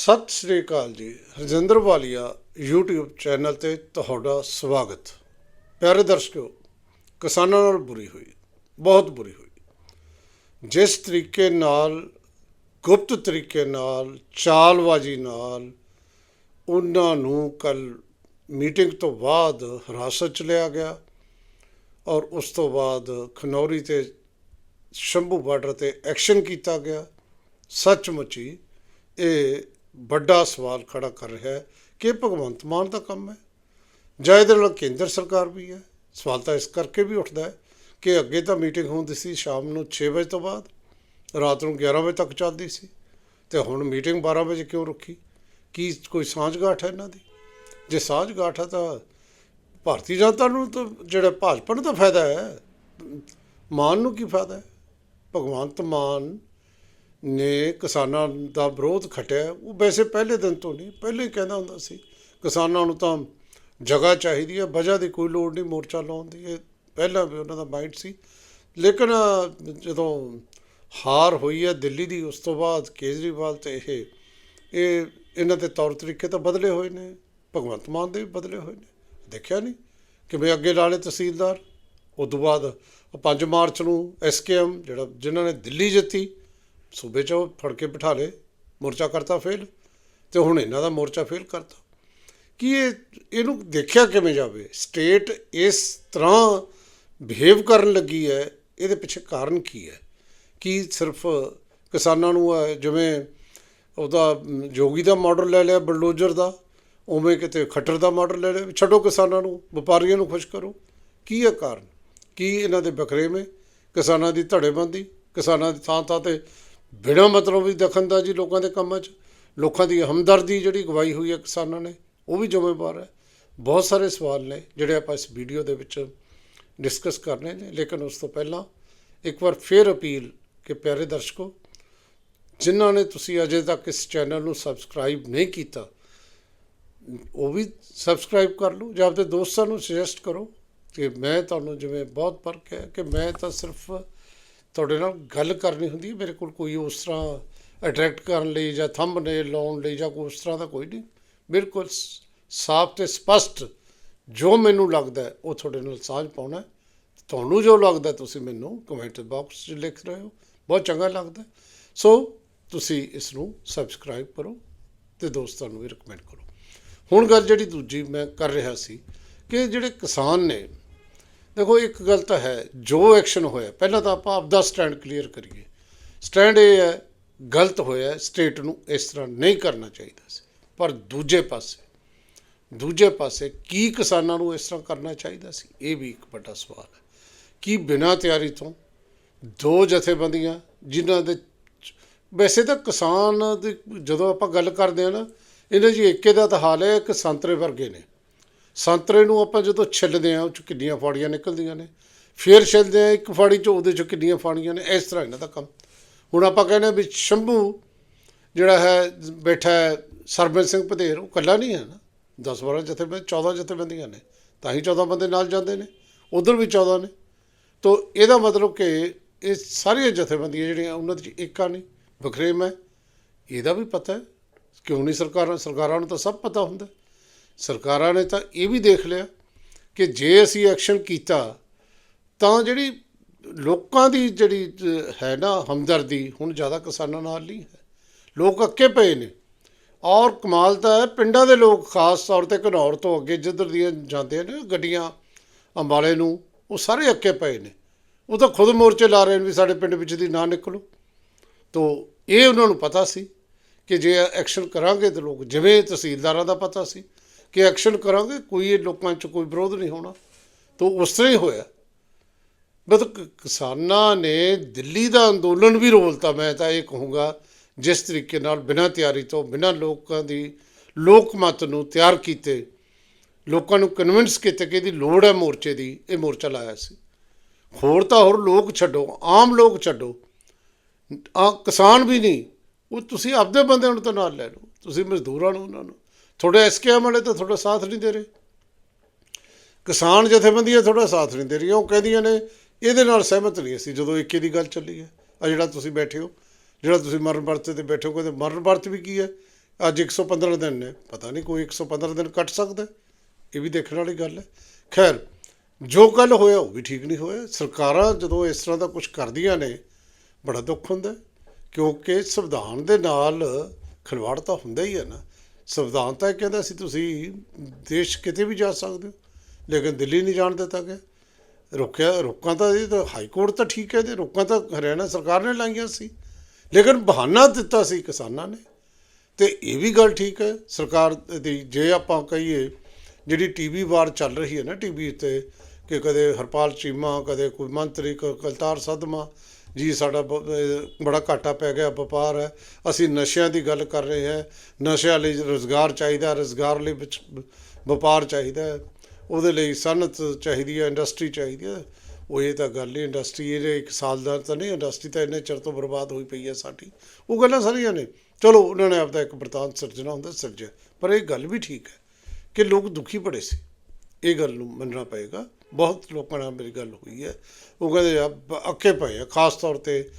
ਸਤਿ ਸ੍ਰੀ ਅਕਾਲ ਜੀ। ਰਜਿੰਦਰ ਵਾਲੀਆ, YouTube channel ਤੇ ਤੁਹਾਡਾ ਸਵਾਗਤ। ਪਿਆਰੇ ਦਰਸ਼ਕੋ, ਕਿਸਾਨਾਂ ਨਾਲ ਬੁਰੀ ਹੋਈ, ਬਹੁਤ ਬੁਰੀ ਹੋਈ। ਜਿਸ ਤਰੀਕੇ ਨਾਲ, ਗੁਪਤ ਤਰੀਕੇ ਨਾਲ, ਚਾਲਬਾਜ਼ੀ ਨਾਲ ਉਹਨਾਂ ਨੂੰ ਕੱਲ ਮੀਟਿੰਗ ਤੋਂ ਬਾਅਦ ਹਿਰਾਸਤ ਚ ਲਿਆ ਗਿਆ ਔਰ ਉਸ ਤੋਂ ਬਾਅਦ ਖਨੌਰੀ ਤੇ ਸ਼ੰਭੂ ਬਾਰਡਰ ਤੇ ਐਕਸ਼ਨ ਕੀਤਾ ਗਿਆ। ਸੱਚਮੁੱਚੀ ਇਹ ਵੱਡਾ ਸਵਾਲ ਖੜਾ ਕਰ ਰਿਹਾ ਹੈ ਕਿ ਭਗਵੰਤ ਮਾਨ ਦਾ ਕੰਮ ਹੈ? ਜਾਂ ਇਹਦੇ ਨਾਲ ਕੇਂਦਰ ਸਰਕਾਰ ਵੀ ਹੈ? ਸਵਾਲ ਤਾਂ ਇਸ ਕਰਕੇ ਵੀ ਉੱਠਦਾ ਹੈ ਕਿ ਅੱਗੇ ਤਾਂ ਮੀਟਿੰਗ ਹੁੰਦੀ ਸੀ ਸ਼ਾਮ ਨੂੰ 6 ਵਜੇ ਤੋਂ ਬਾਅਦ, ਰਾਤ ਨੂੰ 11 ਵਜੇ ਤੱਕ ਚੱਲਦੀ ਸੀ। ਤੇ ਹੁਣ ਮੀਟਿੰਗ 12 ਵਜੇ ਕਿਉਂ ਰੱਖੀ ਕੀ ਕੋਈ ਸਾਂਝਗਾਠ ਹੈ ਇਹਨਾਂ ਦੀ? ਜੇ ਸਾਂਝਗਾਠ ਹੈ ਤਾਂ ਭਾਰਤੀ ਜਨਤਾ ਨੂੰ ਤਾਂ ਜਿਹੜਾ ਭਾਜਪਾ ਨੂੰ ਤਾਂ ਫਾਇਦਾ ਹੈ। ਮਾਨ ਨੂੰ ਕੀ ਫਾਇਦਾ ਹੈ? ਭਗਵੰਤ ਮਾਨ ਨੇ ਕਿਸਾਨਾਂ ਦਾ ਵਿਰੋਧ ਖਟਿਆ। ਉਹ ਵੈਸੇ ਪਹਿਲੇ ਦਿਨ ਤੋਂ ਨਹੀਂ, ਪਹਿਲੇ ਹੀ ਕਹਿੰਦਾ ਹੁੰਦਾ ਸੀ, ਕਿਸਾਨਾਂ ਨੂੰ ਤਾਂ ਜਗ੍ਹਾ ਚਾਹੀਦੀ ਹੈ, ਵਜ੍ਹਾ ਦੀ ਕੋਈ ਲੋੜ ਨਹੀਂ, ਮੋਰਚਾ ਲਾਉਣ ਦੀ। ਇਹ ਪਹਿਲਾਂ ਵੀ ਉਹਨਾਂ ਦਾ ਮਾਈਂਡ ਸੀ। ਲੇਕਿਨ ਜਦੋਂ ਹਾਰ ਹੋਈ ਹੈ ਦਿੱਲੀ ਦੀ, ਉਸ ਤੋਂ ਬਾਅਦ ਕੇਜਰੀਵਾਲ ਤੇ ਇਹ ਇਹ ਇਹਨਾਂ ਦੇ ਤੌਰ ਤਰੀਕੇ ਤਾਂ ਬਦਲੇ ਹੋਏ ਨੇ, ਭਗਵੰਤ ਮਾਨ ਦੇ ਵੀ ਬਦਲੇ ਹੋਏ ਨੇ। ਦੇਖਿਆ ਨਹੀਂ ਕਿਵੇਂ ਅੱਗੇ ਲਾਲੇ ਤਹਿਸੀਲਦਾਰ ਉਸ ਤੋਂ ਬਾਅਦ 5 ਮਾਰਚ ਨੂੰ ਐਸਕੇਐਮ ਜਿਹੜਾ ਜਿਨ੍ਹਾਂ ਨੇ ਦਿੱਲੀ ਜਿੱਤੀ ਸੂਬੇ 'ਚੋਂ ਫੜ ਕੇ ਬਿਠਾ ਲਏ, ਮੋਰਚਾ ਕਰਤਾ ਫੇਲ ਤੇ ਹੁਣ ਇਹਨਾਂ ਦਾ ਮੋਰਚਾ ਫੇਲ ਕਰਤਾ। ਕੀ ਇਹ, ਇਹਨੂੰ ਦੇਖਿਆ ਕਿਵੇਂ ਜਾਵੇ? ਸਟੇਟ ਇਸ ਤਰ੍ਹਾਂ ਬਿਹੇਵ ਕਰਨ ਲੱਗੀ ਹੈ, ਇਹਦੇ ਪਿੱਛੇ ਕਾਰਨ ਕੀ ਹੈ? ਕੀ ਸਿਰਫ ਕਿਸਾਨਾਂ ਨੂੰ ਹੈ ਜਿਵੇਂ ਉਹਦਾ ਜੋਗੀ ਦਾ ਮਾਡਲ ਲੈ ਲਿਆ ਬਲਡੋਜ਼ਰ ਦਾ, ਉਵੇਂ ਕਿਤੇ ਖੱਟਰ ਦਾ ਮਾਡਲ ਲੈ ਲਿਆ, ਵੀ ਛੱਡੋ ਕਿਸਾਨਾਂ ਨੂੰ, ਵਪਾਰੀਆਂ ਨੂੰ ਖੁਸ਼ ਕਰੋ। ਕੀ ਹੈ ਕਾਰਨ? ਕੀ ਇਹਨਾਂ ਦੇ ਬਖਰੇਵੇਂ? ਕਿਸਾਨਾਂ ਦੀ ਧੜੇਬੰਦੀ, ਕਿਸਾਨਾਂ ਦੀ ਥਾਂ ਥਾਂ ਤੇ ਬਿਨਾਂ ਮਤਲਬ ਦੀ ਦਖਲਅੰਦਾਜ਼ੀ ਲੋਕਾਂ ਦੇ ਕੰਮਾਂ 'ਚ, ਲੋਕਾਂ ਦੀ ਹਮਦਰਦੀ ਜਿਹੜੀ ਗਵਾਈ ਹੋਈ ਹੈ ਕਿਸਾਨਾਂ ਨੇ, ਉਹ ਵੀ ਜ਼ਿੰਮੇਵਾਰ ਹੈ। ਬਹੁਤ ਸਾਰੇ ਸਵਾਲ ਨੇ ਜਿਹੜੇ ਆਪਾਂ ਇਸ ਵੀਡੀਓ ਦੇ ਵਿੱਚ ਡਿਸਕਸ ਕਰਨੇ ਨੇ, ਲੇਕਿਨ ਉਸ ਤੋਂ ਪਹਿਲਾਂ ਇੱਕ ਵਾਰ ਫੇਰ ਅਪੀਲ ਕਿ ਪਿਆਰੇ ਦਰਸ਼ਕੋ, ਜਿਨ੍ਹਾਂ ਨੇ ਤੁਸੀਂ ਅਜੇ ਤੱਕ ਇਸ ਚੈਨਲ ਨੂੰ ਸਬਸਕ੍ਰਾਈਬ ਨਹੀਂ ਕੀਤਾ, ਉਹ ਵੀ ਸਬਸਕ੍ਰਾਈਬ ਕਰ ਲਓ ਜਾਂ ਆਪਣੇ ਦੋਸਤਾਂ ਨੂੰ ਸੁਜੈਸਟ ਕਰੋ ਕਿ ਮੈਂ ਤੁਹਾਨੂੰ ਜਿਵੇਂ ਬਹੁਤ ਫ਼ਰਕ ਹੈ ਕਿ ਮੈਂ ਤਾਂ ਸਿਰਫ ਤੁਹਾਡੇ ਨਾਲ ਗੱਲ ਕਰਨੀ ਹੁੰਦੀ ਹੈ? ਮੇਰੇ ਕੋਲ ਕੋਈ ਉਸ ਤਰ੍ਹਾਂ ਅਟਰੈਕਟ ਕਰਨ ਲਈ ਜਾਂ ਥੰਬਨੇਲ ਲਾਉਣ ਲਈ ਜਾਂ ਕੋਈ ਉਸ ਤਰ੍ਹਾਂ ਦਾ ਕੋਈ ਨਹੀਂ? ਬਿਲਕੁਲ ਸਾਫ਼ ਤੇ ਸਪਸ਼ਟ ਜੋ ਮੈਨੂੰ ਲੱਗਦਾ ਉਹ ਤੁਹਾਡੇ ਨਾਲ ਸਾਂਝ ਪਾਉਣਾ ਤੁਹਾਨੂੰ ਜੋ ਲੱਗਦਾ, ਤੁਸੀਂ ਮੈਨੂੰ ਕਮੈਂਟ ਬਾਕਸ 'ਚ ਲਿਖ ਰਹੇ ਹੋ। ਬਹੁਤ ਚੰਗਾ ਲੱਗਦਾ ਸੋ, ਤੁਸੀਂ ਇਸ ਨੂੰ ਸਬਸਕ੍ਰਾਈਬ ਕਰੋ ਤੇ ਦੋਸਤਾਂ ਨੂੰ ਵੀ ਰეკਮੈਂਡ ਕਰੋ। ਹੁਣ ਗੱਲ ਜਿਹੜੀ ਦੂਜੀ ਮੈਂ ਕਰ ਰਿਹਾ ਸੀ ਕਿ ਜਿਹੜੇ ਕਿਸਾਨ ਨੇ ਦੇਖੋ, ਇੱਕ ਗੱਲ ਤਾਂ ਹੈ, ਜੋ ਐਕਸ਼ਨ ਹੋਇਆ, ਪਹਿਲਾਂ ਤਾਂ ਆਪਾਂ ਆਪਦਾ ਸਟੈਂਡ ਕਲੀਅਰ ਕਰੀਏ। ਸਟੈਂਡ ਇਹ ਹੈ, ਗਲਤ ਹੋਇਆ ਸਟੇਟ ਨੂੰ ਇਸ ਤਰ੍ਹਾਂ ਨਹੀਂ ਕਰਨਾ ਚਾਹੀਦਾ ਸੀ। ਪਰ ਦੂਜੇ ਪਾਸੇ ਦੂਜੇ ਪਾਸੇ ਕੀ ਕਿਸਾਨਾਂ ਨੂੰ ਇਸ ਤਰ੍ਹਾਂ ਕਰਨਾ ਚਾਹੀਦਾ ਸੀ? ਇਹ ਵੀ ਇੱਕ ਵੱਡਾ ਸਵਾਲ ਹੈ। ਕੀ ਬਿਨਾਂ ਤਿਆਰੀ ਤੋਂ ਦੋ ਜਥੇਬੰਦੀਆਂ, ਜਿਨ੍ਹਾਂ ਦੇ ਵੈਸੇ ਤਾਂ ਕਿਸਾਨ ਦੀ, ਜਦੋਂ ਆਪਾਂ ਗੱਲ ਕਰਦੇ ਆ ਨਾ ਇਹਨਾਂ ਜੀ ਏਕੇ ਦਾ ਤਾਂ ਹਾਲ ਹੈ ਕਿ ਸੰਤਰੇ ਵਰਗੇ ਨੇ। ਸੰਤਰੇ ਨੂੰ ਆਪਾਂ ਜਦੋਂ ਛਿੱਲਦੇ ਆ ਉਹ ਚ ਕਿੰਨੀਆਂ ਫਾੜੀਆਂ ਨਿਕਲਦੀਆਂ ਨੇ। ਫੇਰ ਛਿੱਲਦੇ ਆ ਇੱਕ ਫਾੜੀ ਚ ਉਹਦੇ ਚ ਕਿੰਨੀਆਂ ਫਾੜੀਆਂ ਨੇ। ਇਸ ਤਰ੍ਹਾਂ ਇਹਨਾਂ ਦਾ ਕੰਮ। ਹੁਣ ਆਪਾਂ ਕਹਿੰਦੇ ਹਾਂ ਵੀ ਸ਼ੰਭੂ ਜਿਹੜਾ ਹੈ, ਬੈਠਾ ਹੈ ਸਰਬਨ ਸਿੰਘ ਪਧੇਰ ਉਹ ਇਕੱਲਾ ਨਹੀਂ ਹੈ ਨਾ। 10 12 ਜਥੇਬੰਦ 14 ਜਥੇਬੰਦੀਆਂ ਨੇ। ਤਾਂ ਹੀ 14 ਬੰਦੇ ਨਾਲ ਜਾਂਦੇ ਨੇ। ਉਧਰ ਵੀ 14 ਨੇ। ਤੋ ਇਹਦਾ ਮਤਲਬ ਕਿ ਇਹ ਸਾਰੀਆਂ ਜਥੇਬੰਦੀਆਂ ਜਿਹੜੀਆਂ, ਉਹਨਾਂ ਦੀ ਏਕਾ ਨਹੀਂ ਬਖਰੇਮ ਹੈ। ਇਹਦਾ ਵੀ ਪਤਾ ਹੈ। ਕਿਉਂ ਨਹੀਂ ਸਰਕਾਰਾਂ ਸਰਕਾਰਾਂ ਨੂੰ ਤਾਂ ਸਭ ਪਤਾ ਹੁੰਦਾ। ਸਰਕਾਰਾਂ ਨੇ ਤਾਂ ਇਹ ਵੀ ਦੇਖ ਲਿਆ ਕਿ ਜੇ ਅਸੀਂ ਐਕਸ਼ਨ ਕੀਤਾ, ਤਾਂ ਜਿਹੜੀ ਲੋਕਾਂ ਦੀ ਜਿਹੜੀ ਹੈ ਨਾ ਹਮਦਰਦੀ ਹੁਣ ਜ਼ਿਆਦਾ ਕਿਸਾਨਾਂ ਨਾਲ ਨਹੀਂ ਹੈ। ਲੋਕ ਅੱਕੇ ਪਏ ਨੇ। ਔਰ ਕਮਾਲ ਤਾਂ ਹੈ, ਪਿੰਡਾਂ ਦੇ ਲੋਕ ਖਾਸ ਤੌਰ ਤੇ ਘਨੌਰ ਤੋਂ ਅੱਗੇ ਜਿੱਧਰ ਦੀਆਂ ਜਾਂਦੇ ਨੇ, ਗੱਡੀਆਂ ਅੰਬਾਲੇ ਨੂੰ, ਉਹ ਸਾਰੇ ਅੱਕੇ ਪਏ ਨੇ। ਉਹ ਤਾਂ ਖੁਦ ਮੋਰਚੇ ਲਾ ਰਹੇ ਨੇ ਵੀ ਸਾਡੇ ਪਿੰਡ ਵਿੱਚ ਦੀ ਨਾ ਨਿਕਲੋ। ਤੋ ਇਹ ਉਹਨਾਂ ਨੂੰ ਪਤਾ ਸੀ ਕਿ ਜੇ ਐਕਸ਼ਨ ਕਰਾਂਗੇ ਤਾਂ ਲੋਕ, ਜਿਵੇਂ ਤਹਿਸੀਲਦਾਰਾਂ ਦਾ ਪਤਾ ਸੀ ਕਿ ਐਕਸ਼ਨ ਕਰਾਂਗੇ, ਕੋਈ ਇਹ ਲੋਕਾਂ 'ਚ ਕੋਈ ਵਿਰੋਧ ਨਹੀਂ ਹੋਣਾ। ਤੋ ਉਸ ਤਰ੍ਹਾਂ ਹੀ ਹੋਇਆ। ਮਤਲਬ ਕਿਸਾਨਾਂ ਨੇ ਦਿੱਲੀ ਦਾ ਅੰਦੋਲਨ ਵੀ ਰੋਲਤਾ ਮੈਂ ਤਾਂ ਇਹ ਕਹੂੰਗਾ, ਜਿਸ ਤਰੀਕੇ ਨਾਲ ਬਿਨਾਂ ਤਿਆਰੀ ਤੋਂ, ਬਿਨਾਂ ਲੋਕਾਂ ਦੀ ਲੋਕ ਮਤ ਨੂੰ ਤਿਆਰ ਕੀਤੇ, ਲੋਕਾਂ ਨੂੰ ਕਨਵਿੰਸ ਕੀਤੇ ਕਿ ਇਹਦੀ ਲੋੜ ਹੈ ਮੋਰਚੇ ਦੀ, ਇਹ ਮੋਰਚਾ ਲਾਇਆ ਸੀ। ਹੋਰ ਤਾਂ ਹੋਰ ਲੋਕ ਛੱਡੋ, ਆਮ ਲੋਕ ਛੱਡੋ। ਆ ਕਿਸਾਨ ਵੀ ਨਹੀਂ, ਉਹ ਤੁਸੀਂ ਆਪਦੇ ਬੰਦਿਆਂ ਨੂੰ ਤਾਂ ਨਾਲ ਲੈ ਲਓ, ਤੁਸੀਂ ਮਜ਼ਦੂਰਾਂ ਨੂੰ ਉਹਨਾਂ ਨੂੰ। ਤੁਹਾਡੇ ਐਸਕੇਐਮ ਵਾਲੇ ਤਾਂ ਤੁਹਾਡਾ ਸਾਥ ਨਹੀਂ ਦੇ ਰਹੇ। ਕਿਸਾਨ ਜਥੇਬੰਦੀਆਂ ਤੁਹਾਡਾ ਸਾਥ ਨਹੀਂ ਦੇ ਰਹੀਆਂ ਉਹ ਕਹਿੰਦੀਆਂ ਨੇ, ਇਹਦੇ ਨਾਲ ਸਹਿਮਤ ਨਹੀਂ ਅਸੀਂ, ਜਦੋਂ ਇੱਕੇ ਦੀ ਗੱਲ ਚੱਲੀ ਹੈ। ਆ ਜਿਹੜਾ ਤੁਸੀਂ ਬੈਠੇ ਹੋ, ਜਿਹੜਾ ਤੁਸੀਂ ਮਰਨ ਵਰਤੇ ਤੇ ਬੈਠੇ ਹੋ, ਕਹਿੰਦੇ ਮਰਨ ਵਰਤ ਵੀ ਕੀ ਹੈ? ਅੱਜ 115 ਦਿਨ ਨੇ। ਪਤਾ ਨਹੀਂ ਕੋਈ 115 ਦਿਨ ਕੱਟ ਸਕਦਾ ਇਹ ਵੀ ਦੇਖਣ ਵਾਲੀ ਗੱਲ ਹੈ। ਖੈਰ, ਜੋ ਕੱਲ ਹੋਇਆ, ਉਹ ਵੀ ਠੀਕ ਨਹੀਂ ਹੋਇਆ। ਸਰਕਾਰਾਂ ਜਦੋਂ ਇਸ ਤਰ੍ਹਾਂ ਦਾ ਕੁਝ ਕਰਦੀਆਂ ਨੇ, ਬੜਾ ਦੁੱਖ ਹੁੰਦਾ ਕਿਉਂਕਿ ਸੰਵਿਧਾਨ ਦੇ ਨਾਲ ਖਿਲਵਾੜ ਤਾਂ ਹੁੰਦਾ ਹੀ ਹੈ ਨਾ। ਸੰਵਿਧਾਨ ਤਾਂ ਇਹ ਕਹਿੰਦਾ ਸੀ, ਤੁਸੀਂ ਦੇਸ਼ ਕਿਤੇ ਵੀ ਜਾ ਸਕਦੇ ਹੋ, ਲੇਕਿਨ ਦਿੱਲੀ ਨਹੀਂ ਜਾਣ ਦਿੱਤਾ ਗਿਆ। ਰੋਕਿਆ ਰੋਕਾਂ ਤਾਂ ਇਹ ਤਾਂ ਹਾਈ ਕੋਰਟ ਤਾਂ ਠੀਕ ਹੈ ਤੇ ਰੋਕਾਂ ਤਾਂ ਹਰਿਆਣਾ ਸਰਕਾਰ ਨੇ ਲਾਈਆਂ ਸੀ। ਲੇਕਿਨ ਬਹਾਨਾ ਦਿੱਤਾ ਸੀ ਕਿਸਾਨਾਂ ਨੇ। ਤੇ ਇਹ ਵੀ ਗੱਲ ਠੀਕ ਹੈ, ਸਰਕਾਰ ਦੀ, ਜੇ ਆਪਾਂ ਕਹੀਏ, ਜਿਹੜੀ ਟੀਵੀ ਵਾਰ ਚੱਲ ਰਹੀ ਹੈ ਨਾ ਟੀਵੀ ਉੱਤੇ ਕਿ ਕਦੇ ਹਰਪਾਲ ਚੀਮਾ, ਕਦੇ ਕੋਈ ਮੰਤਰੀ ਕਲਤਾਰ ਸਦਮਾ ਜੀ, ਸਾਡਾ ਬ- ਬੜਾ ਘਾਟਾ ਪੈ ਗਿਆ, ਵਪਾਰ ਹੈ। ਅਸੀਂ ਨਸ਼ਿਆਂ ਦੀ ਗੱਲ ਕਰ ਰਹੇ ਹਾਂ। ਨਸ਼ਿਆਂ ਲਈ ਰੋਜ਼ਗਾਰ ਚਾਹੀਦਾ ਰੋਜ਼ਗਾਰ ਲਈ ਵਿੱਚ ਵਪਾਰ ਚਾਹੀਦਾ ਉਹਦੇ ਲਈ ਸਨਅਤ ਚਾਹੀਦੀ ਹੈ, ਇੰਡਸਟਰੀ ਚਾਹੀਦੀ ਹੈ। ਉਹ ਇਹ ਤਾਂ ਗੱਲ ਹੀ, ਇੰਡਸਟਰੀ ਇਹ ਇੱਕ ਸਾਲ ਦਾ ਤਾਂ ਨਹੀਂ, ਇੰਡਸਟਰੀ ਤਾਂ ਇੰਨੇ ਚਿਰ ਤੋਂ ਬਰਬਾਦ ਹੋਈ ਪਈ ਹੈ ਸਾਡੀ। ਉਹ ਗੱਲਾਂ ਸਾਰੀਆਂ ਨੇ। ਚਲੋ, ਉਹਨਾਂ ਨੇ ਆਪਦਾ ਇੱਕ ਬਰਤਾਨ ਸਿਰਜਣਾ ਹੁੰਦਾ, ਸਿਰਜਿਆ। ਪਰ ਇਹ ਗੱਲ ਵੀ ਠੀਕ ਹੈ ਕਿ ਲੋਕ ਦੁਖੀ ਬੜੇ ਸੀ। ਇਹ ਗੱਲ ਨੂੰ ਮੰਨਣਾ ਪਏਗਾ। ਬਹੁਤ ਲੋਕਾਂ ਨਾਲ ਮੇਰੀ ਗੱਲ ਹੋਈ ਹੈ। ਉਹ ਕਹਿੰਦੇ ਆ ਅੱਕੇ ਪਏ ਆ। ਖਾਸ ਤੌਰ ਤੇ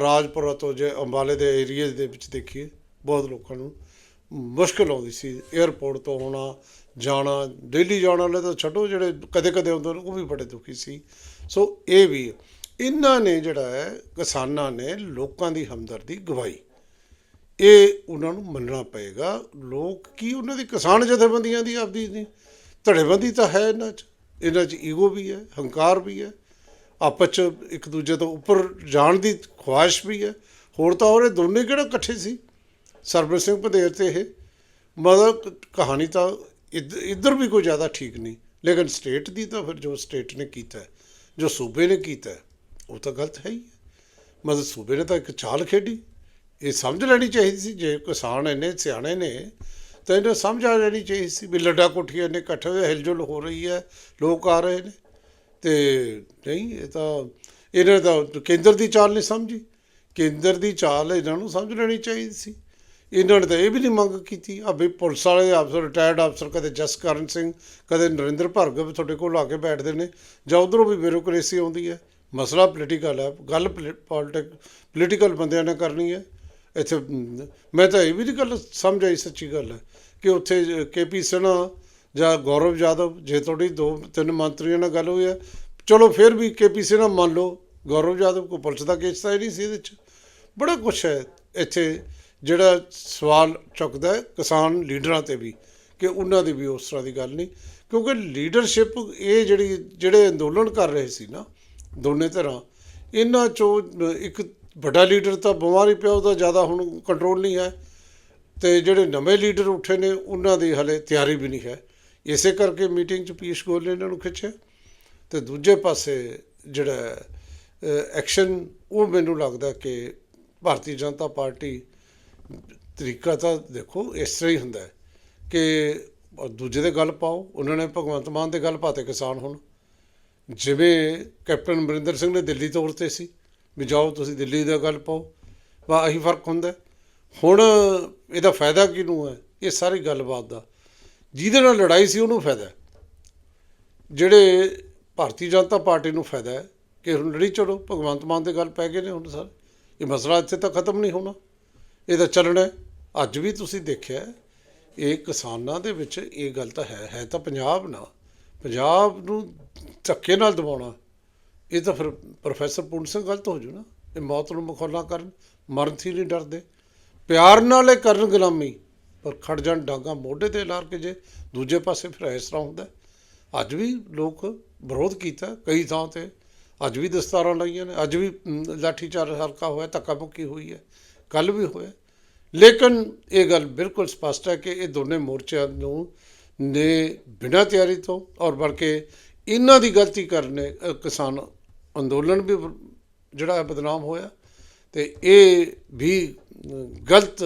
ਰਾਜਪੁਰਾ ਤੋਂ ਜੇ ਅੰਬਾਲੇ ਦੇ ਏਰੀਏ ਦੇ ਵਿੱਚ ਦੇਖੀਏ, ਬਹੁਤ ਲੋਕਾਂ ਨੂੰ ਮੁਸ਼ਕਲ ਆਉਂਦੀ ਸੀ। 에ਅਰਪੋਰਟ ਤੋਂ ਆਉਣਾ, ਜਾਣਾ ਡੇਲੀ ਜਾਣ ਵਾਲੇ ਤਾਂ ਛੱਡੋ, ਜਿਹੜੇ ਕਦੇ ਕਦੇ ਆਉਂਦੇ ਉਹ ਵੀ ਬੜੇ ਦੁਖੀ ਸੀ। ਸੋ ਇਹ ਵੀ ਇਹਨਾਂ ਨੇ ਜਿਹੜਾ ਹੈ, ਕਿਸਾਨਾਂ ਨੇ ਲੋਕਾਂ ਦੀ ਹਮਦਰਦੀ ਗਵਾਈ। ਇਹ ਉਹਨਾਂ ਨੂੰ ਮੰਨਣਾ ਪਏਗਾ। ਲੋਕ ਕੀ ਉਹਨਾਂ ਦੀ ਕਿਸਾਨ ਜਥੇਬੰਦੀਆਂ ਦੀ ਆਪਦੀ ਧੜੇਬੰਦੀ ਤਾਂ ਹੈ ਇਹਨਾਂ 'ਚ। ਇਹਨਾਂ 'ਚ ਈਗੋ ਵੀ ਹੈ, ਹੰਕਾਰ ਵੀ ਹੈ। ਆਪਸ 'ਚ ਇੱਕ ਦੂਜੇ ਤੋਂ ਉੱਪਰ ਜਾਣ ਦੀ ਖੁਆਇਸ਼ ਵੀ ਹੈ। ਹੋਰ ਤਾਂ ਉਹਰੇ ਦੋਨੇ ਕਿਹੜਾ ਇਕੱਠੇ ਸੀ? ਸਰਬਰ ਸਿੰਘ ਪੰਧੇਰ ਤੇ ਇਹ। ਮਤਲਬ ਕਹਾਣੀ ਤਾਂ ਇੱਧ- ਇੱਧਰ ਵੀ ਕੋਈ ਜ਼ਿਆਦਾ ਠੀਕ ਨਹੀਂ। ਲੇਕਿਨ ਸਟੇਟ ਦੀ ਤਾਂ ਫਿਰ ਜੋ ਸਟੇਟ ਨੇ ਕੀਤਾ ਜੋ ਸੂਬੇ ਨੇ ਕੀਤਾ ਉਹ ਤਾਂ ਗਲਤ ਹੈ ਹੀ ਹੈ। ਮਤਲਬ ਸੂਬੇ ਨੇ ਤਾਂ ਇੱਕ ਚਾਲ ਖੇਡੀ। ਇਹ ਸਮਝ ਲੈਣੀ ਚਾਹੀਦੀ ਸੀ, ਜੇ ਕਿਸਾਨ ਇੰਨੇ ਸਿਆਣੇ ਨੇ ਤਾਂ ਇਹਨੂੰ ਸਮਝ ਆ ਜਾਣੀ ਚਾਹੀਦੀ ਸੀ ਵੀ ਲੱਡਾ ਕੋਠੀਆਂ ਨੇ, ਇਕੱਠੇ ਹੋਏ, ਹਿਲਜੁਲ ਹੋ ਰਹੀ ਹੈ, ਲੋਕ ਆ ਰਹੇ ਨੇ। ਤੇ ਨਹੀਂ, ਇਹ ਤਾਂ ਇਹਨਾਂ ਦਾ ਕੇਂਦਰ ਦੀ ਚਾਲ ਨਹੀਂ ਸਮਝੀ। ਕੇਂਦਰ ਦੀ ਚਾਲ ਇਹਨਾਂ ਨੂੰ ਸਮਝ ਲੈਣੀ ਚਾਹੀਦੀ ਸੀ। ਇਹਨਾਂ ਨੇ ਤਾਂ ਇਹ ਵੀ ਨਹੀਂ ਮੰਗ ਕੀਤੀ, ਆ ਵੀ ਪੁਲਿਸ ਵਾਲੇ ਅਫਸਰ ਰਿਟਾਇਰਡ ਅਫਸਰ ਕਦੇ ਜਸਕਰਨ ਸਿੰਘ, ਕਦੇ ਨਰਿੰਦਰ ਭਰਗਵ ਤੁਹਾਡੇ ਕੋਲ ਆ ਕੇ ਬੈਠਦੇ ਨੇ, ਜਾਂ ਉਧਰੋਂ ਵੀ ਬਿਊਰੋਕ੍ਰੇਸੀ ਆਉਂਦੀ ਹੈ। ਮਸਲਾ ਪੋਲੀਟੀਕਲ ਹੈ, ਗੱਲ ਪੋਲੀਟਿਕ ਪੋਲੀਟੀਕਲ ਬੰਦਿਆਂ ਨੇ ਕਰਨੀ ਹੈ। ਇੱਥੇ ਮੈਂ ਤਾਂ ਇਹ ਵੀ ਨਹੀਂ ਗੱਲ ਸਮਝ ਆਈ, ਸੱਚੀ ਗੱਲ ਹੈ। ਕਿ ਉੱਥੇ ਕੇਪੀ ਸਿਨਹਾ ਜਾਂ ਗੌਰਵ ਯਾਦਵ, ਜੇ ਤੁਹਾਡੀ ਦੋ, ਤਿੰਨ ਮੰਤਰੀਆਂ ਨਾਲ ਗੱਲ ਹੋਈ ਹੈ, ਚਲੋ ਫਿਰ ਵੀ ਕੇਪੀ ਸਿਨਹਾ ਮੰਨ ਲਓ, ਗੌਰਵ ਯਾਦਵ ਕੋ ਪੁਲਿਸ ਦਾ ਕੇਸ ਤਾਂ ਇਹ ਨਹੀਂ ਸੀ ਇਹਦੇ 'ਚ। ਬੜਾ ਕੁਛ ਹੈ ਇੱਥੇ ਜਿਹੜਾ ਸਵਾਲ ਚੁੱਕਦਾ ਕਿਸਾਨ ਲੀਡਰਾਂ ਤੇ ਵੀ, ਕਿ ਉਹਨਾਂ ਦੀ ਵੀ ਉਸ ਤਰ੍ਹਾਂ ਦੀ ਗੱਲ ਨਹੀਂ। ਕਿਉਂਕਿ ਲੀਡਰਸ਼ਿਪ ਇਹ ਜਿਹੜੀ, ਜਿਹੜੇ ਅੰਦੋਲਨ ਕਰ ਰਹੇ ਸੀ ਨਾ, ਦੋਨੇ ਤਰ੍ਹਾਂ ਇਹਨਾਂ ਚੋਂ ਇੱਕ ਵੱਡਾ ਲੀਡਰ ਤਾਂ ਬਿਮਾਰ ਹੀ ਪਿਆ, ਉਹਦਾ ਜ਼ਿਆਦਾ ਹੁਣ ਕੰਟਰੋਲ ਨਹੀਂ ਹੈ। ਤੇ ਜਿਹੜੇ ਨਵੇਂ ਲੀਡਰ ਉੱਠੇ ਨੇ, ਉਹਨਾਂ ਦੀ ਹਲੇ ਤਿਆਰੀ ਵੀ ਨਹੀਂ ਹੈ। ਇਸੇ ਕਰਕੇ ਮੀਟਿੰਗ 'ਚ ਪੀਸ਼ ਗੋਇਲ ਨੇ ਇਹਨਾਂ ਨੂੰ ਖਿੱਚਿਆ। ਤੇ ਦੂਜੇ ਪਾਸੇ ਜਿਹੜਾ ਐਕਸ਼ਨ, ਉਹ ਮੈਨੂੰ ਲੱਗਦਾ ਕਿ ਭਾਰਤੀ ਜਨਤਾ ਪਾਰਟੀ ਤਰੀਕਾ ਤਾਂ ਦੇਖੋ ਇਸ ਤਰ੍ਹਾਂ ਹੀ ਹੁੰਦਾ ਕਿ ਦੂਜੇ ਦੇ ਗੱਲ ਪਾਓ, ਉਹਨਾਂ ਨੇ ਭਗਵੰਤ ਮਾਨ ਦੇ ਗੱਲ ਪਾਤੇ ਕਿਸਾਨ ਹੁਣ। ਜਿਵੇਂ ਕੈਪਟਨ ਅਮਰਿੰਦਰ ਸਿੰਘ ਨੇ ਦਿੱਲੀ ਤੋਰ ਤੇ ਸੀ, ਵੀ ਜਾਓ ਤੁਸੀਂ ਦਿੱਲੀ ਦਾ ਗੱਲ ਪਾਓ। ਵਾ ਇਹੀ ਫ਼ਰਕ ਹੁੰਦਾ ਹੁਣ ਇਹਦਾ ਫਾਇਦਾ ਕਿਹਨੂੰ ਹੈ? ਇਹ ਸਾਰੀ ਗੱਲਬਾਤ ਦਾ। ਜਿਹਦੇ ਨਾਲ ਲੜਾਈ ਸੀ, ਉਹਨੂੰ ਫਾਇਦਾ ਜਿਹੜੇ ਭਾਰਤੀ ਜਨਤਾ ਪਾਰਟੀ ਨੂੰ ਫਾਇਦਾ ਹੈ ਕਿ ਹੁਣ ਲੜੀ ਚਲੋ, ਭਗਵੰਤ ਮਾਨ ਦੇ ਗੱਲ ਪੈ ਗਏ ਨੇ ਹੁਣ ਸਰ। ਇਹ ਮਸਲਾ ਇੱਥੇ ਤਾਂ ਖਤਮ ਨਹੀਂ ਹੋਣਾ। ਇਹ ਤਾਂ ਚੱਲਣਾ ਹੈ। ਅੱਜ ਵੀ ਤੁਸੀਂ ਦੇਖਿਆ ਇਹ ਕਿਸਾਨਾਂ ਦੇ ਵਿੱਚ ਇਹ ਗੱਲ ਤਾਂ ਹੈ ਹੈ ਤਾਂ ਪੰਜਾਬ ਨਾ ਪੰਜਾਬ ਨੂੰ ਧੱਕੇ ਨਾਲ ਦਬਾਉਣਾ, ਇਹ ਤਾਂ ਫਿਰ ਪ੍ਰੋਫੈਸਰ ਪੂਰਨ ਸਿੰਘ ਗਲਤ ਹੋ ਜੂ ਨਾ। ਇਹ ਮੌਤ ਨੂੰ ਮਖੌਲਾਂ ਕਰਨ, ਮਰਨ ਥੀ ਨਹੀਂ ਡਰਦੇ। ਪਿਆਰ ਨਾਲ ਇਹ ਕਰਨ ਗੁਲਾਮੀ ਪਰ ਖੜ ਜਾਣ ਡਾਂਗਾ ਮੋਢੇ ਤੇ ਲਾਰ ਕੇ ਜੇ ਦੂਜੇ ਪਾਸੇ ਫਿਰ ਇਸ ਤਰ੍ਹਾਂ ਹੁੰਦਾ ਅੱਜ ਵੀ ਲੋਕ ਵਿਰੋਧ ਕੀਤਾ ਕਈ ਥਾਂ ਤੇ ਅੱਜ ਵੀ ਦਸਤਾਰਾਂ ਲਾਈਆਂ ਨੇ ਅੱਜ ਵੀ ਮ, ਲਾਠੀ ਹਲਕਾ ਹੋਇਆ ਧੱਕਾ ਮੁੱਕੀ ਹੋਈ ਹੈ ਕੱਲ ਵੀ ਹੋਇਆ। ਲੇਕਿਨ ਇਹ ਗੱਲ ਬਿਲਕੁਲ ਸਪਸ਼ਟ ਹੈ ਕਿ ਇਹ ਦੋਨੇ ਮੋਰਚਿਆਂ ਨੂੰ ਨੇ ਬਿਨਾਂ ਤਿਆਰੀ ਤੋਂ ਔਰ ਬਲਕਿ ਇਹਨਾਂ ਦੀ ਗਲਤੀ ਕਰਨੇ ਕਿਸਾਨ ਅੰਦੋਲਨ ਵੀ ਜਿਹੜਾ ਹੈ ਬਦਨਾਮ ਹੋਇਆ ਤੇ ਇਹ ਵੀ ਗਲਤ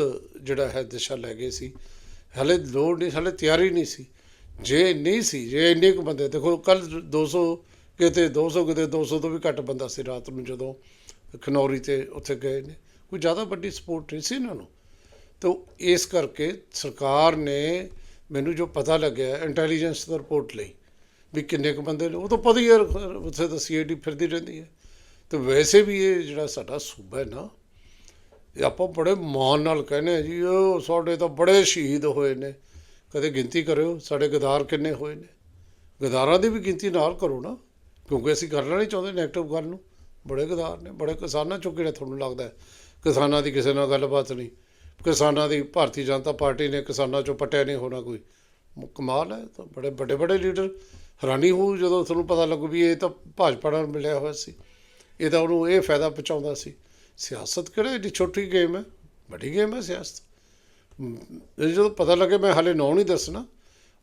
ਜਿਹੜਾ ਹੈ ਦਿਸ਼ਾ ਲੈ ਗਏ ਸੀ। ਹਲੇ ਲੋੜ ਨਹੀਂ, ਹਲੇ ਤਿਆਰੀ ਨਹੀਂ ਸੀ। ਜੇ ਨਹੀਂ ਸੀ, ਜੇ ਇੰਨੇ ਕੁ ਬੰਦੇ, ਦੇਖੋ ਕੱਲ 200 ਕਿਤੇ 200 ਕਿਤੇ 200 ਤੋਂ ਵੀ ਘੱਟ ਬੰਦਾ ਸੀ ਰਾਤ ਨੂੰ ਜਦੋਂ ਖਨੌਰੀ ਤੇ ਉੱਥੇ ਗਏ ਨੇ। ਕੋਈ ਜ਼ਿਆਦਾ ਵੱਡੀ ਸਪੋਰਟ ਨਹੀਂ ਸੀ ਇਹਨਾਂ ਨੂੰ। ਤਾਂ ਇਸ ਕਰਕੇ ਸਰਕਾਰ ਨੇ ਮੈਨੂੰ ਜੋ ਪਤਾ ਲੱਗਿਆ ਇੰਟੈਲੀਜੈਂਸ ਦੀ ਰਿਪੋਰਟ ਲਈ ਵੀ ਕਿੰਨੇ ਕੁ ਬੰਦੇ ਨੇ, ਉਹ ਤਾਂ ਪਤਾ ਹੀ ਹੈ, ਉੱਥੇ ਤਾਂ ਸੀਆਈਡੀ ਫਿਰਦੀ ਰਹਿੰਦੀ ਹੈ। ਤੇ ਵੈਸੇ ਵੀ ਇਹ ਜਿਹੜਾ ਸਾਡਾ ਸੂਬਾ ਹੈ ਨਾ ਇਹ ਆਪਾਂ ਬੜੇ ਮਾਣ ਨਾਲ ਕਹਿੰਦੇ ਆ ਜੀ, ਉਹ ਸਾਡੇ ਤਾਂ ਬੜੇ ਸ਼ਹੀਦ ਹੋਏ ਨੇ। ਕਦੇ ਗਿਣਤੀ ਕਰਿਓ, ਸਾਡੇ ਗਦਾਰ ਕਿੰਨੇ ਹੋਏ ਨੇ। ਗਦਾਰਾਂ ਦੀ ਵੀ ਗਿਣਤੀ ਨਾਲ ਕਰੋ ਨਾ, ਕਿਉਂਕਿ ਅਸੀਂ ਕਰਨਾ ਨਹੀਂ ਚਾਹੁੰਦੇ ਨੈਗੇਟਿਵ ਗੱਲ ਨੂੰ। ਬੜੇ ਗਦਾਰ ਨੇ, ਬੜੇ ਕਿਸਾਨਾਂ ਚੋਂ ਕਿਹੜੇ ਤੁਹਾਨੂੰ ਲੱਗਦਾ ਕਿਸਾਨਾਂ ਦੀ ਕਿਸੇ ਨਾਲ ਗੱਲਬਾਤ ਨਹੀਂ। ਕਿਸਾਨਾਂ ਦੀ ਭਾਰਤੀ ਜਨਤਾ ਪਾਰਟੀ ਨੇ ਕਿਸਾਨਾਂ ਚੋਂ ਪਟਿਆ ਨਹੀਂ ਹੋਣਾ ਕੋਈ। ਕਮਾਲ ਹੈ ਤਾਂ ਬੜੇ ਵੱਡੇ ਵੱਡੇ ਲੀਡਰ। ਹੈਰਾਨੀ ਹੋਊ ਜਦੋਂ ਤੁਹਾਨੂੰ ਪਤਾ ਲੱਗੂ ਵੀ ਇਹ ਤਾਂ ਭਾਜਪਾ ਨਾਲ ਮਿਲਿਆ ਹੋਇਆ ਸੀ। ਇਹ ਤਾਂ ਉਹਨੂੰ ਇਹ ਫਾਇਦਾ ਪਹੁੰਚਾਉਂਦਾ ਸੀ। ਸਿਆਸਤ ਕਿਹੜਾ ਏਡੀ ਛੋਟੀ ਗੇਮ ਹੈ? ਵੱਡੀ ਗੇਮ ਹੈ ਸਿਆਸਤ। ਜਦੋਂ ਪਤਾ ਲੱਗੇ ਮੈਂ ਹਾਲੇ ਨਾਂ ਨਹੀਂ ਦੱਸਣਾ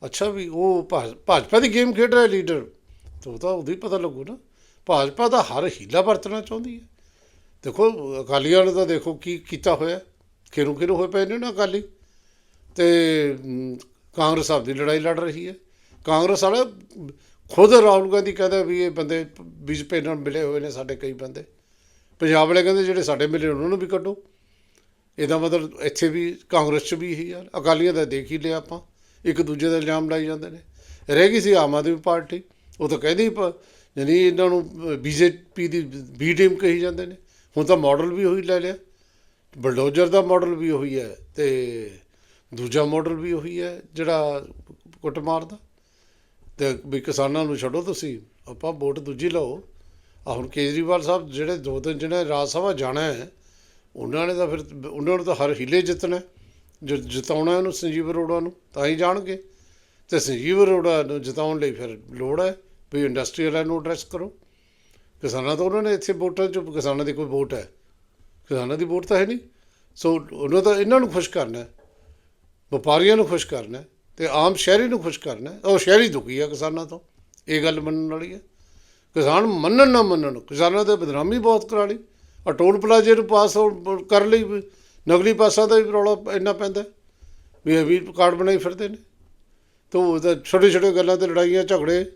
ਅੱਛਾ ਵੀ ਉਹ ਭਾਜ- ਭਾਜਪਾ ਦੀ ਗੇਮ ਖੇਡ ਰਿਹਾ ਲੀਡਰ ਤਾਂ ਉਹ ਤਾਂ ਉਹਦੀ ਪਤਾ ਲੱਗੂ ਨਾ। ਭਾਜਪਾ ਦਾ ਹਰ ਹੀਲਾ ਵਰਤਣਾ ਚਾਹੁੰਦੀ ਹੈ। ਦੇਖੋ ਅਕਾਲੀਆਂ ਨੇ ਤਾਂ ਦੇਖੋ ਕੀ ਕੀਤਾ ਹੋਇਆ। ਕਿਹਨੂੰ ਕਿਹਨੂੰ ਹੋਏ ਪਏ ਨੇ ਨਾ ਅਕਾਲੀ। ਤੇ ਮ, ਕਾਂਗਰਸ ਆਪਦੀ ਲੜਾਈ ਲੜ ਰਹੀ ਹੈ। ਕਾਂਗਰਸ ਵਾਲੇ ਖੁਦ ਰਾਹੁਲ ਗਾਂਧੀ ਕਹਿੰਦਾ ਵੀ ਇਹ ਬੰਦੇ ਬੀਜੇਪੀ ਨਾਲ ਮਿਲੇ ਹੋਏ ਨੇ ਸਾਡੇ ਕਈ ਬੰਦੇ। ਪੰਜਾਬ ਵਾਲੇ ਕਹਿੰਦੇ ਜਿਹੜੇ ਸਾਡੇ ਮਿਲੇ ਉਹਨਾਂ ਨੂੰ ਵੀ ਕੱਢੋ। ਇਹਦਾ ਮਤਲਬ ਇੱਥੇ ਵੀ, ਕਾਂਗਰਸ 'ਚ ਵੀ ਇਹੀ ਯਾਰ ਅਕਾਲੀਆਂ ਦਾ ਦੇਖ ਹੀ ਲਿਆ ਆਪਾਂ। ਇੱਕ ਦੂਜੇ ਦਾ ਇਲਜ਼ਾਮ ਲਾਈ ਜਾਂਦੇ ਨੇ। ਰਹਿ ਗਈ ਸੀ ਆਮ ਆਦਮੀ ਪਾਰਟੀ। ਉਹ ਤਾਂ ਕਹਿੰਦੀ ਪ- ਯਾਨੀ ਇਹਨਾਂ ਨੂੰ ਬੀਜੇਪੀ ਦੀ ਬੀ ਟੀਮ ਕਹੀ ਜਾਂਦੇ ਨੇ। ਹੁਣ ਤਾਂ ਮਾਡਲ ਵੀ ਉਹੀ ਲੈ ਲਿਆ। ਬਲਡੋਜ਼ਰ ਦਾ ਮਾਡਲ ਵੀ ਉਹੀ ਹੈ ਤੇ ਦੂਜਾ ਮਾਡਲ ਵੀ ਉਹੀ ਹੈ ਜਿਹੜਾ ਕੁੱਟਮਾਰ ਦਾ। ਤੇ ਵੀ ਕਿਸਾਨਾਂ ਨੂੰ ਛੱਡੋ ਤੁਸੀਂ। ਆਪਾਂ ਵੋਟ ਦੂਜੀ ਲਓ। ਆ ਹੁਣ ਕੇਜਰੀਵਾਲ ਸਾਹਿਬ ਜਿਹੜੇ ਦੋ ਤਿੰਨ ਜਿਹਨੇ ਰਾਜ ਸਭਾ ਜਾਣਾ ਹੈ, ਉਹਨਾਂ ਨੇ ਤਾਂ ਫਿਰ ਉਹਨਾਂ ਨੂੰ ਤਾਂ ਹਰ ਹੀਲੇ ਜਿੱਤਣਾ ਜੋ, ਜਿਤਾਉਣਾ ਉਹਨੂੰ ਸੰਜੀਵ ਅਰੋੜਾ ਨੂੰ, ਤਾਂ ਹੀ ਜਾਣਗੇ। ਤੇ ਸੰਜੀਵ ਅਰੋੜਾ ਨੂੰ ਜਿਤਾਉਣ ਲਈ ਫਿਰ ਲੋੜ ਹੈ ਵੀ ਇੰਡਸਟਰੀ ਵਾਲਿਆਂ ਨੂੰ ਐਡਰੈਸ ਕਰੋ। ਕਿਸਾਨਾਂ ਤਾਂ ਉਹਨਾਂ ਨੇ ਇੱਥੇ ਵੋਟਾਂ 'ਚ, ਕਿਸਾਨਾਂ ਦੀ ਕੋਈ ਵੋਟ ਹੈ? ਕਿਸਾਨਾਂ ਦੀ ਵੋਟ ਤਾਂ ਹੈ ਨਹੀਂ। ਸੋ ਉਹਨਾਂ ਤਾਂ ਇਹਨਾਂ ਨੂੰ ਖੁਸ਼ ਕਰਨਾ ਹੈ, ਵਪਾਰੀਆਂ ਨੂੰ ਖੁਸ਼ ਕਰਨਾ ਹੈ ਤੇ ਆਮ ਸ਼ਹਿਰੀ ਨੂੰ ਖੁਸ਼ ਕਰਨਾ ਹੈ। ਉਹ ਸ਼ਹਿਰੀ ਦੁਖੀ ਆ ਕਿਸਾਨਾਂ ਤੋਂ, ਇਹ ਗੱਲ ਮੰਨਣ ਵਾਲੀ ਹੈ। ਕਿਸਾਨ ਮੰਨਣ ਨਾ ਮੰਨਣ। ਕਿਸਾਨਾਂ ਤੇ ਬਦਨਾਮੀ ਬਹੁਤ ਕਰਾ ਲਈ ਆ ਟੋਲ ਪਲਾਜ਼ੇ ਨੂੰ ਪਾਸ ਹੋ- ਕਰ ਲਈ ਵੀ ਨਕਲੀ ਪਾਸਾਂ ਦਾ ਵੀ ਰੌਲਾ ਇੰਨਾ ਪੈਂਦਾ। ਵੀ ਇਹ ਵੀ ਕਾਰਡ ਬਣਾਈ ਫਿਰਦੇ ਨੇ। ਤੋ ਤਾਂ ਛੋਟੇ ਛੋਟੇ ਗੱਲਾਂ ਤੇ ਲੜਾਈਆਂ, ਝਗੜੇ,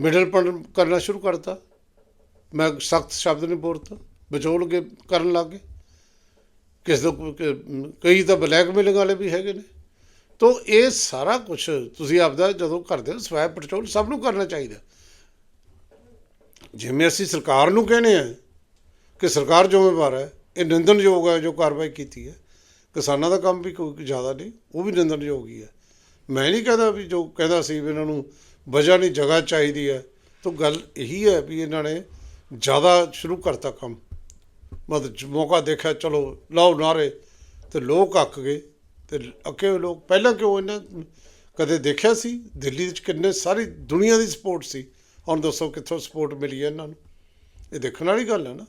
ਮਿਡਲ ਪਣ ਕਰਨਾ ਸ਼ੁਰੂ ਕਰਤਾ। ਮੈਂ ਸਖਤ ਸ਼ਬਦ ਨਹੀਂ ਬੋਲਤਾ ਵਿਚੋਲ ਕੇ ਕਰਨ ਲੱਗ। ਗਏ ਕਿਸ ਤੋਂ ਕਈ ਤਾਂ ਬਲੈਕਮੇਲਿੰਗ ਵਾਲੇ ਵੀ ਹੈਗੇ ਨੇ। ਤੋ ਇਹ ਸਾਰਾ ਕੁਝ ਤੁਸੀਂ ਆਪਦਾ ਜਦੋਂ ਕਰਦੇ ਹੋ ਸਵੈ ਪੈਟਰੋਲ ਸਭ ਨੂੰ ਕਰਨਾ ਚਾਹੀਦਾ। ਜਿਵੇਂ ਅਸੀਂ ਸਰਕਾਰ ਨੂੰ ਕਹਿੰਦੇ ਆ ਕਿ ਸਰਕਾਰ ਜ਼ਿੰਮੇਵਾਰ ਹੈ, ਇਹ ਨਿੰਦਣਯੋਗ ਹੈ ਜੋ ਕਾਰਵਾਈ ਕੀਤੀ ਹੈ। ਕਿਸਾਨਾਂ ਦਾ ਕੰਮ ਵੀ ਕੋਈ ਜ਼ਿਆਦਾ ਨਹੀਂ, ਉਹ ਵੀ ਨਿੰਦਣਯੋਗ ਹੀ ਹੈ। ਮੈਂ ਨਹੀਂ ਕਹਿੰਦਾ ਵੀ ਜੋ ਕਹਿੰਦਾ ਸੀ ਵੀ ਇਹਨਾਂ ਨੂੰ ਵਜ੍ਹਾ ਨਹੀਂ, ਜਗ੍ਹਾ ਚਾਹੀਦੀ ਹੈ। ਤਾਂ ਗੱਲ ਇਹੀ ਹੈ ਵੀ ਇਹਨਾਂ ਨੇ ਜ਼ਿਆਦਾ ਸ਼ੁਰੂ ਕਰਤਾ ਕੰਮ। ਮਤਲਬ ਮੌਕਾ ਦੇਖਿਆ, ਚਲੋ ਲਾਓ ਨਾਰੇ ਤੇ ਲੋਕ ਅੱਕ ਗਏ। ਤੇ ਅੱਕੇ ਹੋਏ ਲੋਕ, ਪਹਿਲਾਂ ਕਿਉਂ ਇਹਨਾਂ ਕਦੇ ਦੇਖਿਆ ਸੀ? ਦਿੱਲੀ ਵਿੱਚ ਕਿੰਨੇ ਸਾਰੀ ਦੁਨੀਆ ਦੀ ਸਪੋਰਟ ਸੀ। ਹੁਣ ਦੱਸੋ ਕਿੱਥੋਂ ਸਪੋਰਟ ਮਿਲੀ ਹੈ ਇਹਨਾਂ ਨੂੰ? ਇਹ ਦੇਖਣ ਵਾਲੀ ਗੱਲ ਹੈ ਨਾ।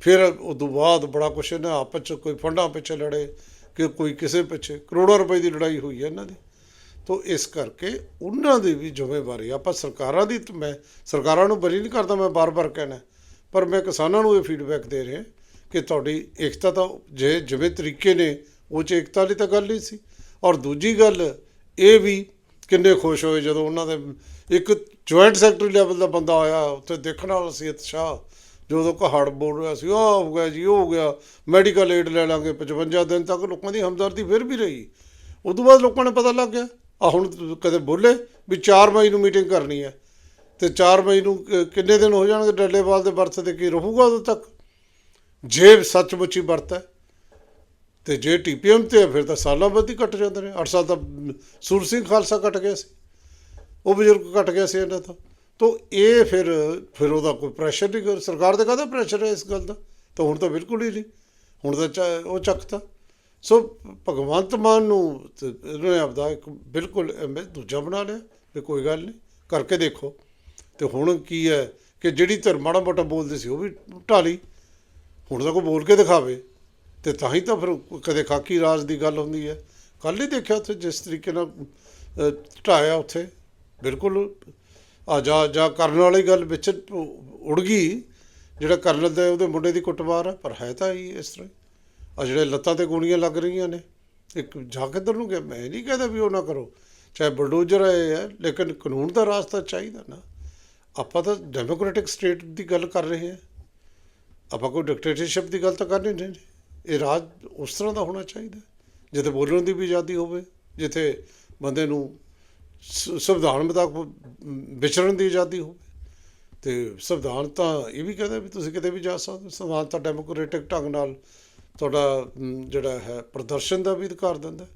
ਫਿਰ ਉਦੋਂ ਬਾਅਦ ਬੜਾ ਕੁਛ ਇਹਨਾਂ ਆਪਸ ਚ ਕੋਈ ਫੰਡਾਂ ਪਿੱਛੇ ਲੜੇ ਕਿ ਕੋਈ ਕਿਸੇ ਪਿੱਛੇ। ਕਰੋੜਾਂ ਰੁਪਏ ਦੀ ਲੜਾਈ ਹੋਈ ਹੈ ਇਹਨਾਂ ਦੀ। ਤੋ ਇਸ ਕਰਕੇ ਉਹਨਾਂ ਦੀ ਵੀ ਜ਼ਿੰਮੇਵਾਰੀ ਆਪਾਂ ਸਰਕਾਰਾਂ ਦੀ ਮੈਂ ਸਰਕਾਰਾਂ ਨੂੰ ਬਰੀ ਨਹੀਂ ਕਰਦਾ ਮੈਂ ਬਾਰ-ਬਾਰ ਕਹਿਣਾ। ਪਰ ਮੈਂ ਕਿਸਾਨਾਂ ਨੂੰ ਇਹ ਫੀਡਬੈਕ ਦੇ ਰਿਹਾ ਕਿ ਤੁਹਾਡੀ ਏਕਤਾ ਤਾਂ ਜੇ ਜਿਵੇਂ ਤਰੀਕੇ ਨੇ, ਉਹ ਚ ਏਕਤਾ ਦੀ ਤਾਂ ਗੱਲ ਨਹੀਂ ਸੀ। ਔਰ ਦੂਜੀ ਗੱਲ ਇਹ ਵੀ ਕਿੰਨੇ ਖੁਸ਼ ਹੋਏ ਜਦੋਂ ਉਹਨਾਂ ਦੇ ਇੱਕ ਜੁਆਇੰਟ ਸੈਕਟਰੀ ਲੈਵਲ ਦਾ ਬੰਦਾ ਆਇਆ ਉੱਥੇ ਦੇਖਣ ਵਾਲਾ ਸੀ ਉਤਸ਼ਾਹ ਜਦੋਂ ਕਹਾੜ ਬੋਲ ਰਿਹਾ ਸੀ ਉਹ ਹੋ ਗਿਆ ਜੀ ਉਹ ਹੋ ਗਿਆ। ਮੈਡੀਕਲ ਏਡ ਲੈ ਲਾਂਗੇ 55 ਦਿਨ ਤੱਕ ਲੋਕਾਂ ਦੀ ਹਮਦਰਦੀ ਫਿਰ ਵੀ ਰਹੀ। ਉਦੋਂ ਬਾਅਦ ਲੋਕਾਂ ਨੂੰ ਪਤਾ ਲੱਗ ਗਿਆ। ਆ ਹੁਣ ਕਦੇ ਬੋਲੇ ਵੀ 4 ਮਈ ਨੂੰ ਮੀਟਿੰਗ ਕਰਨੀ ਹੈ। ਤੇ 4 ਮਈ ਨੂੰ ਕਿੰਨੇ ਦਿਨ ਹੋ ਜਾਣਗੇ ਡੱਲੇਵਾਲ ਦੇ ਵਰਤ ਤੇ ਕੀ ਰਹੂਗਾ ਉਦੋਂ ਤੱਕ? ਜੇ ਸੱਚਮੁੱਚੀ ਵਰਤ ਹੈ ਤੇ ਜੇ ਟੀਪੀਐਮ ਤੇ ਹੈ, ਫਿਰ ਤਾਂ ਸਾਲਾਂ ਬਾਅਦ ਹੀ ਕੱਟ ਜਾਂਦੇ ਨੇ। 8 ਸਾਲ ਤਾਂ ਸੂਰ ਸਿੰਘ ਖਾਲਸਾ ਕੱਟ ਗਿਆ ਸੀ। ਉਹ ਬਜ਼ੁਰਗ ਕੱਟ ਗਿਆ ਸੀ ਇਹਨਾਂ ਤੋਂ। ਤਾਂ ਇਹ ਫਿਰ ਫਿਰ ਉਹਦਾ ਕੋਈ ਪ੍ਰੈਸ਼ਰ ਨਹੀਂ ਕਰ ਸਰਕਾਰ ਦਾ ਕਾਹਦਾ ਪ੍ਰੈਸ਼ਰ ਹੈ ਇਸ ਗੱਲ ਦਾ? ਤਾਂ ਹੁਣ ਤਾਂ ਬਿਲਕੁਲ ਹੀ ਨਹੀਂ। ਹੁਣ ਤਾਂ ਚਾ- ਉਹ ਚੱਕਤਾ। ਸੋ ਭਗਵੰਤ ਮਾਨ ਨੂੰ ਇਹਨੇ ਆਪਦਾ ਇੱਕ ਬਿਲਕੁਲ ਐਵੇਂ ਦੂਜਾ ਬਣਾ ਲਿਆ ਵੀ ਕੋਈ ਗੱਲ ਨਹੀਂ, ਕਰਕੇ ਦੇਖੋ। ਤੇ ਹੁਣ ਕੀ ਹੈ ਕਿ ਜਿਹੜੀ ਧਰ ਮਾੜਾ ਮੋਟਾ ਬੋਲਦੇ ਸੀ ਉਹ ਵੀ ਢਾਲੀ ਹੁਣ ਤਾਂ ਕੋਈ ਬੋਲ ਕੇ ਦਿਖਾਵੇ। ਤੇ ਤਾਂ ਹੀ ਤਾਂ ਫਿਰ ਕਦੇ ਖਾਕੀ ਰਾਜ ਦੀ ਗੱਲ ਹੁੰਦੀ ਹੈ। ਕੱਲ ਹੀ ਦੇਖਿਆ ਉੱਥੇ ਜਿਸ ਤਰੀਕੇ ਨਾਲ ਢਾਇਆ ਉੱਥੇ। ਬਿਲਕੁਲ ਆ ਜਾ ਜਾ ਕਰਨ ਵਾਲੀ ਗੱਲ ਵਿੱਚ ਉੜ ਗਈ, ਜਿਹੜਾ ਕਰਨਲ ਦਾ ਉਹਦੇ ਮੁੰਡੇ ਦੀ ਕੁੱਟਮਾਰ ਹੈ ਪਰ ਹੈ ਤਾਂ ਹੀ ਇਸ ਤਰ੍ਹਾਂ ਆ ਜਿਹੜੇ ਲੱਤਾਂ ਤੇ ਗੋਲੀਆਂ ਲੱਗ ਰਹੀਆਂ ਨੇ, ਇੱਕ ਜਾ ਕਿੱਧਰ ਨੂੰ ਗਿਆ, ਮੈਂ ਨਹੀਂ ਕਹਿੰਦਾ ਵੀ ਉਹ ਨਾ ਕਰੋ, ਚਾਹੇ ਬਲਡੋਜ਼ਰ ਆਏ ਹੈ ਲੇਕਿਨ ਕਾਨੂੰਨ ਦਾ ਰਾਸਤਾ ਚਾਹੀਦਾ ਨਾ। ਆਪਾਂ ਤਾਂ ਡੈਮੋਕ੍ਰੈਟਿਕ ਸਟੇਟ ਦੀ ਗੱਲ ਕਰ ਰਹੇ ਹਾਂ। ਆਪਾਂ ਕੋਈ ਡਿਕਟੇਟਰਸ਼ਿਪ ਦੀ ਗੱਲ ਤਾਂ ਕਰਨੀ ਨਹੀਂ। ਇਹ ਰਾਜ ਉਸ ਤਰ੍ਹਾਂ ਦਾ ਹੋਣਾ ਚਾਹੀਦਾ, ਜਿੱਥੇ ਬੋਲਣ ਦੀ ਵੀ ਆਜ਼ਾਦੀ ਹੋਵੇ, ਜਿੱਥੇ ਬੰਦੇ ਨੂੰ ਸੰਵਿਧਾਨ ਮੁਤਾਬਕ ਵਿਚਰਨ ਦੀ ਆਜ਼ਾਦੀ ਹੋਵੇ। ਤੇ ਸੰਵਿਧਾਨ ਤਾਂ ਇਹ ਵੀ ਕਹਿੰਦਾ ਵੀ ਤੁਸੀਂ ਕਿਤੇ ਵੀ ਜਾ ਸਕਦੇ ਹੋ। ਸੰਵਿਧਾਨ ਤਾਂ ਡੈਮੋਕ੍ਰੈਟਿਕ ਢੰਗ ਨਾਲ ਤੁਹਾਡਾ ਜਿਹੜਾ ਹੈ, ਪ੍ਰਦਰਸ਼ਨ ਦਾ ਵੀ ਅਧਿਕਾਰ ਦਿੰਦਾ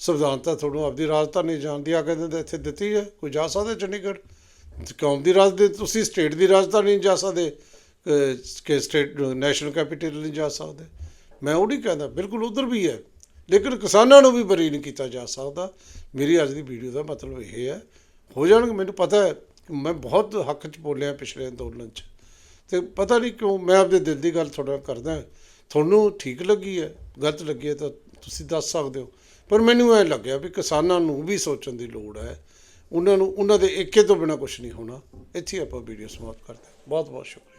ਸੰਵਿਧਾਨ ਤਾਂ ਤੁਹਾਨੂੰ ਆਪਦੀ ਰਾਜਧਾਨੀ ਜਾਣ ਦੀ ਆਗਿਆ ਦਿੰਦਾ, ਇੱਥੇ ਦਿੱਤੀ ਹੈ, ਕੋਈ ਜਾ ਸਕਦਾ ਚੰਡੀਗੜ੍ਹ? ਕੌਮ ਦੀ ਰਾਜਧਾਨੀ? ਤੁਸੀਂ ਸਟੇਟ ਦੀ ਰਾਜਧਾਨੀ ਨਹੀਂ ਜਾ ਸਕਦੇ ਕਿ ਸਟੇਟ, ਨੈਸ਼ਨਲ ਕੈਪੀਟਲ ਨਹੀਂ ਜਾ ਸਕਦੇ। ਮੈਂ ਉਹ ਨਹੀਂ ਕਹਿੰਦਾ, ਬਿਲਕੁਲ ਉਧਰ ਵੀ ਹੈ। ਲੇਕਿਨ ਕਿਸਾਨਾਂ ਨੂੰ ਵੀ ਬਰੀ ਨਹੀਂ ਕੀਤਾ ਜਾ ਸਕਦਾ। ਮੇਰੀ ਅੱਜ ਦੀ ਵੀਡੀਓ ਦਾ ਮਤਲਬ ਇਹ ਹੈ, ਹੋ ਜਾਣਗੇ, ਮੈਨੂੰ ਪਤਾ ਹੈ, ਮੈਂ ਬਹੁਤ ਹੱਕ 'ਚ ਬੋਲਿਆ ਪਿਛਲੇ ਅੰਦੋਲਨ 'ਚ। ਤੇ ਪਤਾ ਨਹੀਂ ਕਿਉਂ ਮੈਂ ਆਪਦੇ ਦਿਲ ਦੀ ਗੱਲ ਤੁਹਾਡੇ ਨਾਲ ਕਰਦਾ ਤੁਹਾਨੂੰ ਠੀਕ ਲੱਗੀ ਹੈ, ਗਲਤ ਲੱਗੀ ਹੈ ਤਾਂ ਤੁਸੀਂ ਦੱਸ ਸਕਦੇ ਹੋ। ਪਰ ਮੈਨੂੰ ਇਹ ਲੱਗਿਆ ਵੀ ਕਿਸਾਨਾਂ ਨੂੰ ਵੀ ਸੋਚਣ ਦੀ ਲੋੜ ਹੈ। ਉਹਨਾਂ ਨੂੰ, ਉਹਨਾਂ ਦੇ ਏਕੇ ਤੋਂ ਬਿਨਾ ਕੁਝ ਨਹੀਂ ਹੋਣਾ। ਇੱਥੇ ਹੀ ਆਪਾਂ ਵੀਡੀਓ ਸਮਾਪਤ ਕਰਦੇ ਬਹੁਤ ਬਹੁਤ ਸ਼ੁਕਰੀਆ।